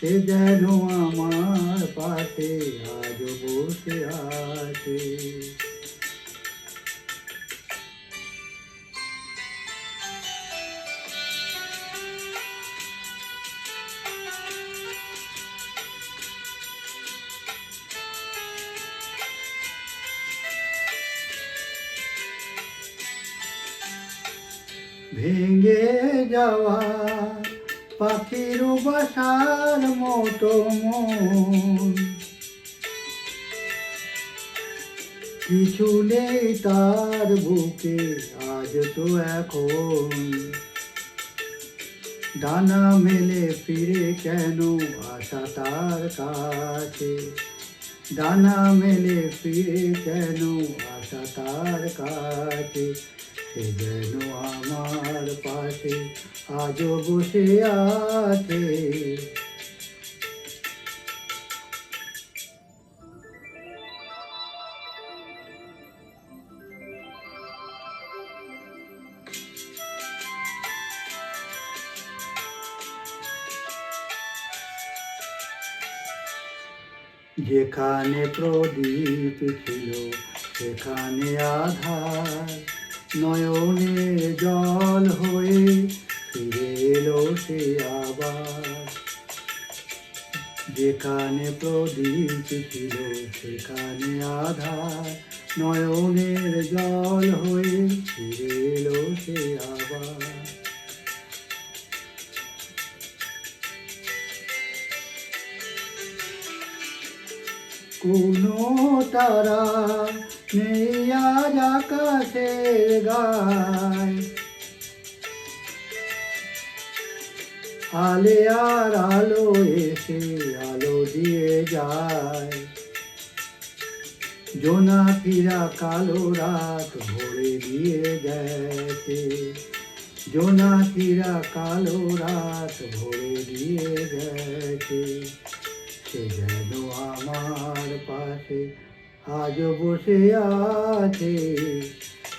সে যেন আমার পাশে আজ বসে আছে। ভেঙে যাওয়া পাখির বাসার মতো কিছু নেই তার বুকে, আজ তো এখন। ডানা মেলে ফিরে কেন আশা তার কাছে? ডানা মেলে ফিরে কেন আশা তার কাছে? সে যেন আমার পাশে আজও বসে আছে। যেখানে প্রদীপ ছিল সেখানে আধার নয়নে জল ফিরে এলো সে আবার। যেখানে প্রদীপ ছিল, সেখানে আধার নয়নের জল হয়ে ফিরে সে আবার। কোনো তারা নেই আজ আকাশের গায়। আলে আর আলো এসে আলো দিয়ে যায়। জোনাকিরা কালো রাত ভরে দিয়ে গেছে জোনাকিরা কালো রাত ভরে দিয়ে গেছে সে যেন আমার পাশে আজ বসে আছে।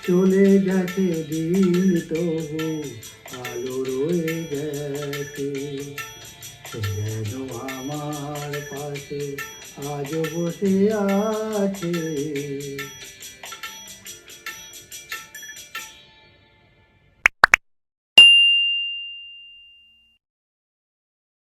চলে গেছে দিন তবু আলো রয়ে গেছে। যেন আমার পাশে আজ বসে আছে।